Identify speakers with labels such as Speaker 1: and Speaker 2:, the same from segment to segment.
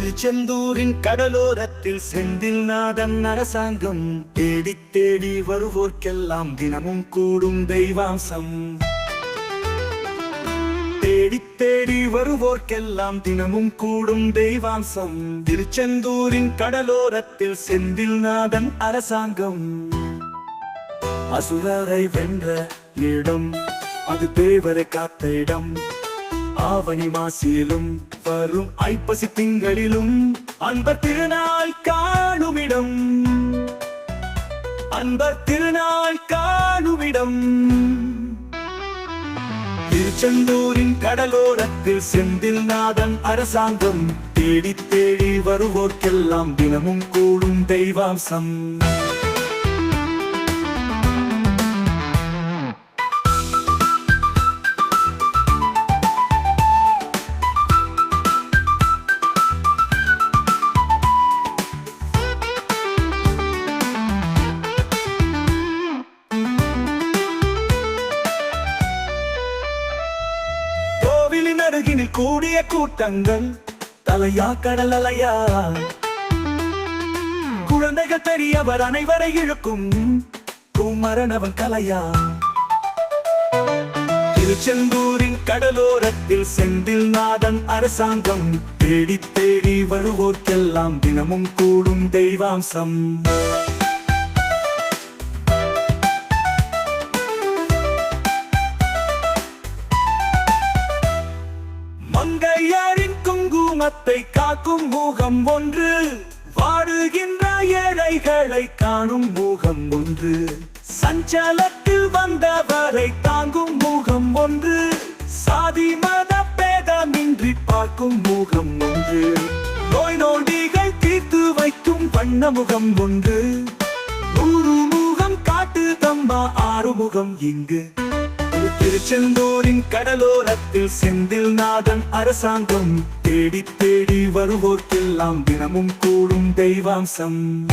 Speaker 1: திருச்செந்தூரின் கடலோரத்தில் செந்தில் நாதன் அரசாங்கம் தேடி தேடி வருவோர்க்கெல்லாம் தினமும் கூடும் தெய்வாம்சம். தேடி தேடி வருவோர்க்கெல்லாம் தினமும் கூடும் தெய்வாம்சம். திருச்செந்தூரின் கடலோரத்தில் செந்தில் நாதன் அரசாங்கம் அசுரரை வென்ற இடம் அது தேவரை காத்த இடம். ஆவணி மாசியிலும் வரும் ஐப்பசி திங்களிலும் அன்பர் திருநாள் காணுமிடம். அன்பர் திருநாள் காணுமிடம். திருச்செந்தூரின் கடலோரத்தில் செந்தில் நாதன் அரசாங்கம் தேடி தேடி வருவோர்க்கெல்லாம் தினமும் கூடும் தெய்வாம்சம். கண்ணில் கூடிய கூட்டங்கள் தலையா கடல் அலையா? குழந்தைகள் பெரியவர் அனைவரை இழுக்கும் குமரனவன் கலையா? திருச்செந்தூரின் கடலோரத்தில் செந்தில் நாதன் அரசாங்கம் தேடி தேடி வருவோர்க்கெல்லாம் தினமும் கூடும் தெய்வாம்சம். குங்குமத்தை காக்கும் முகம் ஒன்று. வாடுகின்ற ஏழைகளை காணும் முகம் ஒன்று. சஞ்சலத்தில் வந்தவரை தாங்கும் முகம் ஒன்று. சாதி மத பேதமின்றி பார்க்கும் முகம் ஒன்று. நோய் நொடிகள் தீர்த்து வைக்கும் வண்ண முகம் ஒன்று. நூறு முகம் காட்டு தம்பா ஆறு முகம் இங்கு. திருச்செந்தூரின் கடலோரத்தில் செந்தில் நாதன் அரசாங்கம். தேடி தேடி வருவோர்க்கெல்லாம் தினமும் கூடும் தெய்வாம்சம்.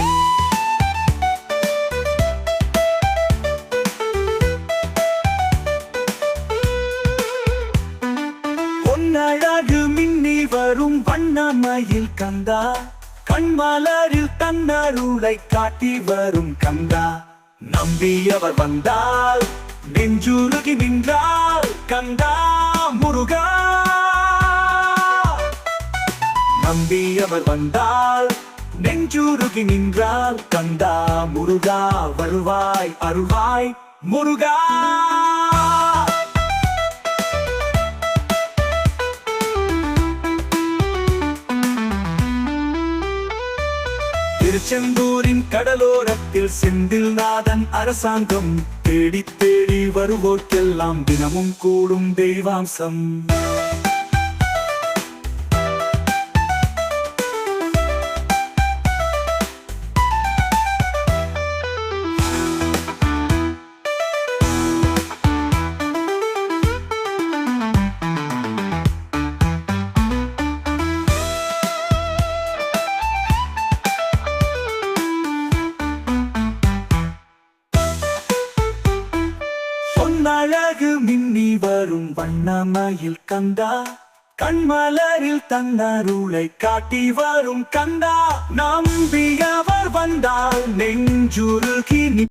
Speaker 1: பொன்னழகு மின்னி வரும் வண்ணமயில் கந்தா. கண்மலரில் தன்னருளை காட்டி வரும் கந்தா. நம்பியவர் வந்தால் நெஞ்சுருகி நின்றால் கந்தா முருகா. நம்பியவர் வந்தால் நெஞ்சுருகி நின்றால் கந்தா முருகா. வருவாய் அருள்வாய் முருகா. திருச்செந்தூரின் கடலோரத்தில் செந்தில் நாதன் அரசாங்கம் தேடி தேடி வருவோர்க்கெல்லாம் தினமும் கூடும் தெய்வாம்சம். பொன்னழகு மின்னி வரும் வண்ணமயில் கந்தா. கண்மலரில் தன்னருளை காட்டி வரும் கந்தா. நம்பி அவர் வந்தால் நெஞ்சுருகி